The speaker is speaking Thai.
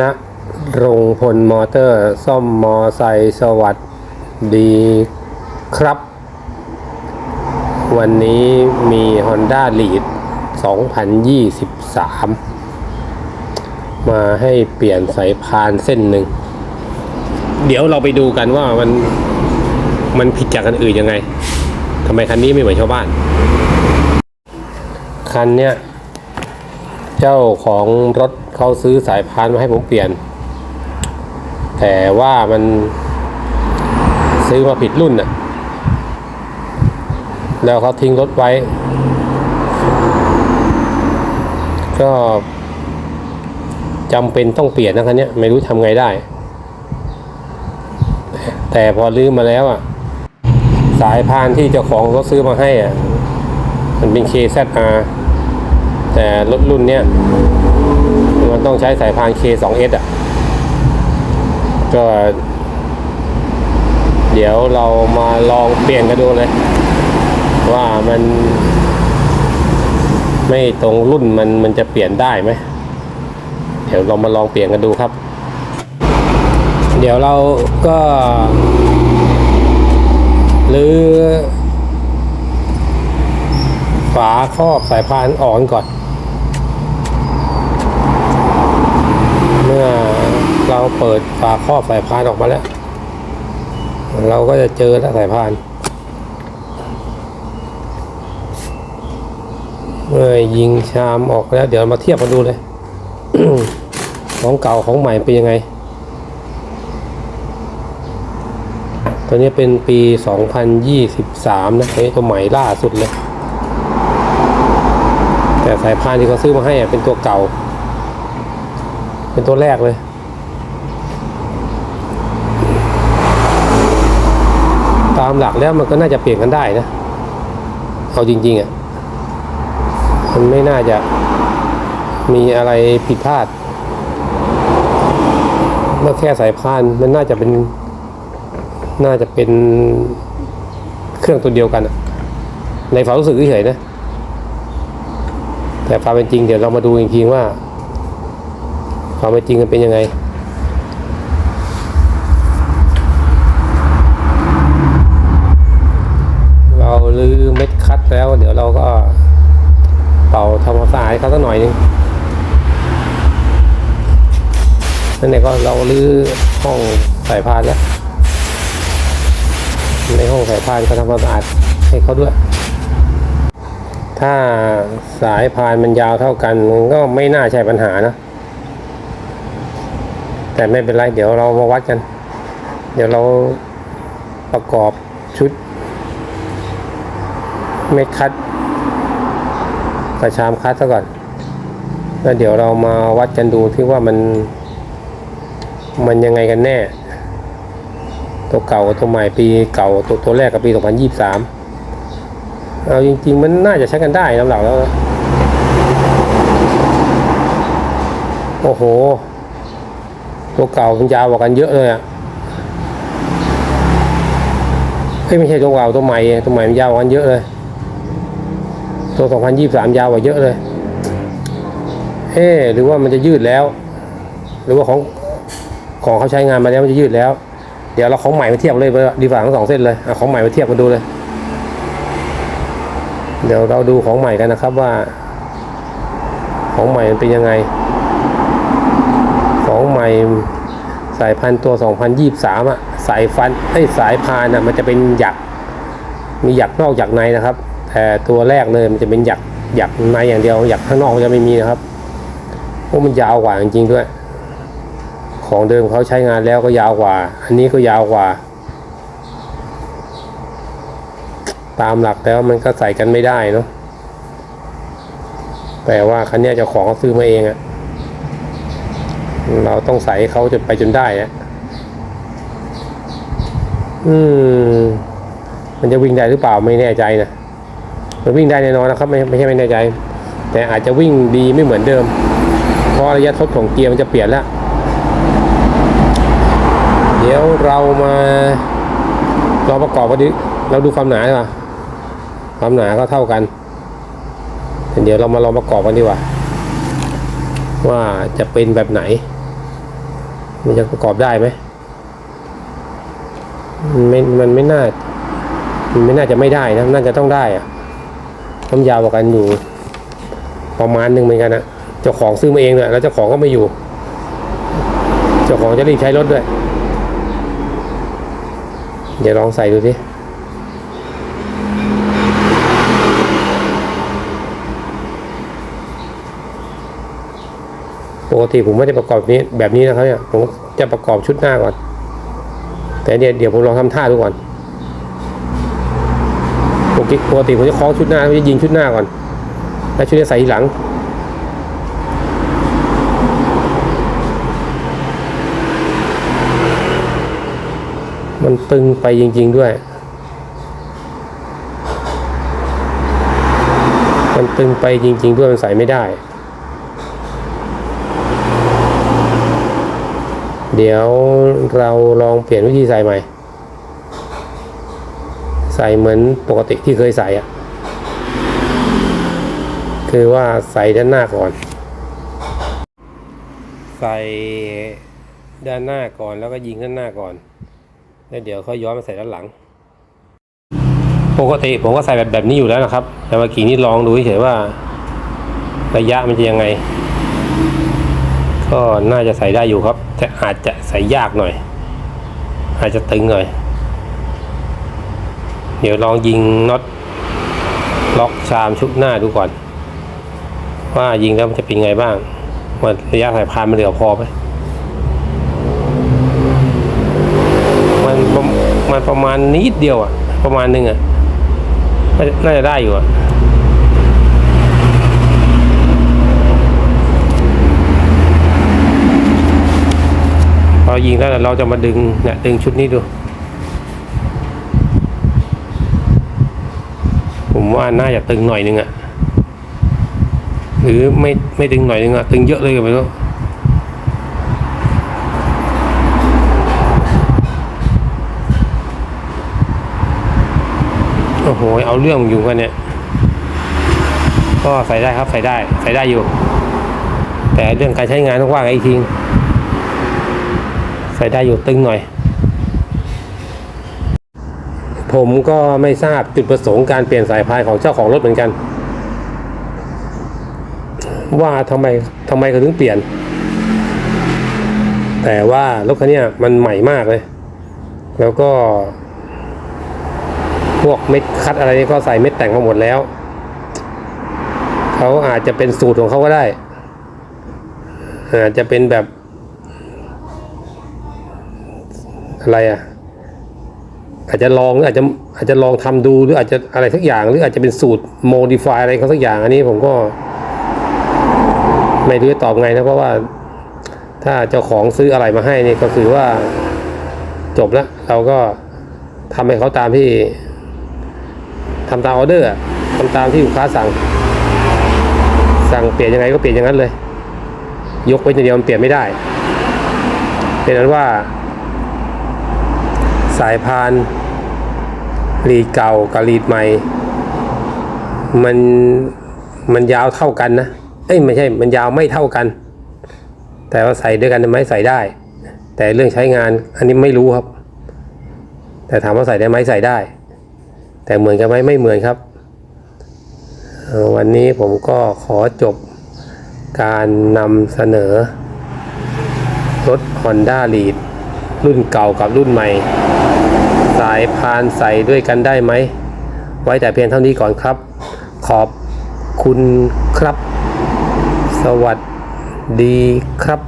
ณรงพลมอเตอร์ ซ่อมมอไซค์สวัสดีครับ วันนี้มี Honda Lead 2023 มาให้เปลี่ยนสายพานเส้นหนึ่ง เดี๋ยวเราไปดูกันว่ามัน มันผิดจากคันอื่นยังไงทำไมคันนี้ไม่เหมือนชาวบ้าน คันเนี้ย เจ้าของรถเขาซื้อสายพานมาให้ผมเปลี่ยน แต่ว่ามันซื้อมาผิดรุ่นน่ะ แล้วเขาทิ้งรถไว้ ก็จำเป็นต้องเปลี่ยนนะคันเนี้ยไม่รู้ทำไงได้ แต่พอลืมมาแล้วอะ สายพานที่เจ้าของรถซื้อมาให้อะ มันเป็น KZR แต่รถรุ่นเนี้ยมันต้องใช้สายพาน K2S อะ ก็ เดี๋ยวเรามาลองเปลี่ยนกันดูเลย ว่ามัน ไม่ตรงรุ่นมันมันจะเปลี่ยนได้ไหม เดี๋ยวเรามาลองเปลี่ยนกันดูครับ เดี๋ยวเราก็รื้อฝาครอบสายพานอ่อกก่อน เมื่อ เราเปิดฝาครอบสายพานออกมาแล้ว เราก็จะเจอแล้วสายพานเมื่อยิงชามออกแล้ว เดี๋ยวมาเทียบกันดูเลย ของเก่าของใหม่เป็นยังไง ตัวนี้เป็นปี 2023 นะไอ้ตัวใหม่ล่าสุดเลย แต่สายพานที่เขาซื้อมาให้เป็นตัวเก่า เป็นตัวแรกเลย ตาม หลักแล้วมันก็น่าจะเปลี่ยนกันได้นะเอาจริง ๆอะมันไม่น่าจะมีอะไรผิดพลาดเมื่อแค่สายพานมันน่าจะเป็น น่าจะเป็นเครื่องตัวเดียวกันในความรู้สึกเฉยๆนะ แต่ความเป็นจริงเดี๋ยวเรามาดูจริงๆว่าความเป็นจริงมันเป็นยังไง เราลือเม็ดคัดแล้ว เดี๋ยวเราก็เป่าทำความสะอาดให้เขาสักหน่อยหนึงนั่นเองก็เราลือห้องสายพานแล้วในห้องสายพานก็ทำความสะอาดให้เขาด้วย ถ้าสายพานมันยาวเท่ากันมันก็ไม่น่าใช่ปัญหานะ แต่ไม่เป็นไร เดี๋ยวเรามาวัดกัน เดี๋ยวเราประกอบชุด เม็ดคัดกระชามคัดซะก่อน แล้วเดี๋ยวเรามาวัดกันดูที่ว่ามัน มันยังไงกันแน่ ตัวเก่ากับตัวใหม่ปีเก่าตัวตัวแรกกับปี 2023 เอาจริง ๆ มันน่าจะใช้กันได้น้ำหลักแล้ว โอ้โห ตัวเก่ามันยาวกว่ากันเยอะเลยอะเฮ้ยไม่ใช่ตัวเก่าตัวใหม่ตัวใหม่มันยาวกว่ากันเยอะเลย ตัว 2023 ยาวกว่าเยอะเลย เอ๊หรือว่ามันจะยืดแล้ว หรือว่าของของเขาใช้งานมาแล้วมันจะยืดแล้ว เดี๋ยวเราของใหม่มาเทียบเลยดีกว่าทั้งสองเส้นเลยเอาของใหม่มาเทียบกันดูเลย เดี๋ยวเราดูของใหม่กันนะครับว่า ของใหม่มันเป็นยังไง ของใหม่สายพันธุ์ตัว 2023 อะ สายฟันไอ้สายพานอะ มันจะเป็นหยัก มีหยักนอกหยักในนะครับ แต่ตัวแรกเลยมันจะเป็นหยักหยักในอย่างเดียวหยักข้างนอกจะไม่มีนะครับเพราะมันยาวกว่าจริงๆด้วย ของเดิมเขาใช้งานแล้วก็ยาวกว่า อันนี้ก็ยาวกว่า ตามหลักแล้วมันก็ใส่กันไม่ได้เนาะแต่ว่าคันนี้เจ้าของเขาซื้อมาเองอะเราต้องใส่เขาจนไปจนได้อะอืม มันจะวิ่งได้หรือเปล่าไม่แน่ใจนะ มันวิ่งได้แน่นอนนะครับไม่ไม่ใช่ไม่แน่ใจ แต่อาจจะวิ่งดีไม่เหมือนเดิม เพราะระยะทดของเกียร์มันจะเปลี่ยนแล้ว เดี๋ยวเรามาเราประกอบกันดิเราดูความหนาดีกว่าความหนาก็เท่ากัน เดี๋ยวเรามาลองประกอบกันดีกว่า ว่าจะเป็นแบบไหน มันจะประกอบได้ไหมมันไม่มันไม่น่า มันไม่น่าจะไม่ได้นะน่าจะต้องได้อะ ต้องยาวกว่ากันอยู่ ประมาณหนึ่งเหมือนกันนะเจ้าของซื้อมาเองเนี่ยแล้วเจ้าของก็ไม่อยู่ เจ้าของจะรีบใช้รถด้วย เดี๋ยวลองใส่ดูสิปกติผมไม่ได้ประกอบนี้แบบนี้นะครับเนี่ยผมจะประกอบชุดหน้าก่อน แต่เนี่ยเดี๋ยวผมลองทำท่าดูก่อน ปกติปกติผมจะคล้องชุดหน้าแล้วจะยิงชุดหน้าก่อน แล้วชุดนี้ใส่ทีหลังมันตึงไปจริง ๆด้วย มันตึงไปจริง ๆ ด้วยมันใส่ไม่ได้ เดี๋ยวเราลองเปลี่ยนวิธีใส่ใหม่ ใส่เหมือนปกติที่เคยใส่อะคือว่าใส่ด้านหน้าก่อน ใส่ด้านหน้าก่อนแล้วก็ยิงด้านหน้าก่อน แล้วเดี๋ยวค่อยย้อนมาใส่ด้านหลัง ปกติผมก็ใส่แบบแบบนี้อยู่แล้วนะครับ แต่เมื่อกี้นี้ลองดูเฉยว่า ระยะมันจะยังไง ก็น่าจะใส่ได้อยู่ครับ แต่อาจจะใส่ยากหน่อย อาจจะตึงหน่อย เดี๋ยวลองยิงน็อตล็อกชามชุบหน้าดูก่อน ว่ายิงแล้วมันจะเป็นไงบ้างว่าระยะสายพานมันเหลือพอไหมมันมันประมาณนิดเดียวอะประมาณหนึงอะน่าจะน่าจะได้อยู่อะพอยิงแล้วเราจะมาดึงเนี่ยดึงชุดนี้ดู ผมว่าน่าจะตึงหน่อยนึงอะหรือไม่ไม่ตึงหน่อยนึงอะตึงเยอะเลยก็ไม่รู้โอ้โหเอาเรื่องอยู่กันเนี่ย ก็ใส่ได้ครับใส่ได้ใส่ได้อยู่ แต่เรื่องการใช้งานต้องว่ากันอีกทีใส่ได้อยู่ตึงหน่อย ผมก็ไม่ทราบจุดประสงค์การเปลี่ยนสายพานของเจ้าของรถเหมือนกัน ว่าทำไมทำไมเขาถึงเปลี่ยน แต่ว่ารถคันนี้มันใหม่มากเลย แล้วก็ พวกเม็ดคัดอะไรนี่ก็ใส่เม็ดแต่งมาหมดแล้วเขาอาจจะเป็นสูตรของเขาก็ได้ อาจจะเป็นแบบ อะไรอะ อาจจะลองหรืออาจจะอาจจะลองทำดูหรืออาจจะอะไรสักอย่าง หรืออาจจะเป็นสูตร modify อะไรเขาสักอย่าง อันนี้ผมก็ ไม่รู้จะตอบไงนะเพราะว่า ถ้าเจ้าของซื้ออะไรมาให้นี่ก็คือว่าจบแล้วเราก็ทำให้เขาตามที่ทำตามออเดอร์ทำตามที่ลูกค้าสั่ง สั่งเปลี่ยนยังไงก็เปลี่ยนอย่างนั้นเลย ยกไว้อย่างเดียวมันเปลี่ยนไม่ได้ เป็นนั้นว่า สายพานลีดเก่ากับลีดใหม่ มันมันยาวเท่ากันนะเอ้ยไม่ใช่มันยาวไม่เท่ากัน แต่ว่าใส่ด้วยกันได้ไหมใส่ได้ แต่เรื่องใช้งานอันนี้ไม่รู้ครับ แต่ถามว่าใส่ได้ไหมใส่ได้ แต่เหมือนกันไหมไม่เหมือนครับ วันนี้ผมก็ขอจบการนำเสนอรถ Honda Lead รุ่นเก่ากับรุ่นใหม่ สายพานใส่ด้วยกันได้ไหม ไว้แต่เพียงเท่านี้ก่อนครับ ขอบคุณครับ สวัสดีครับ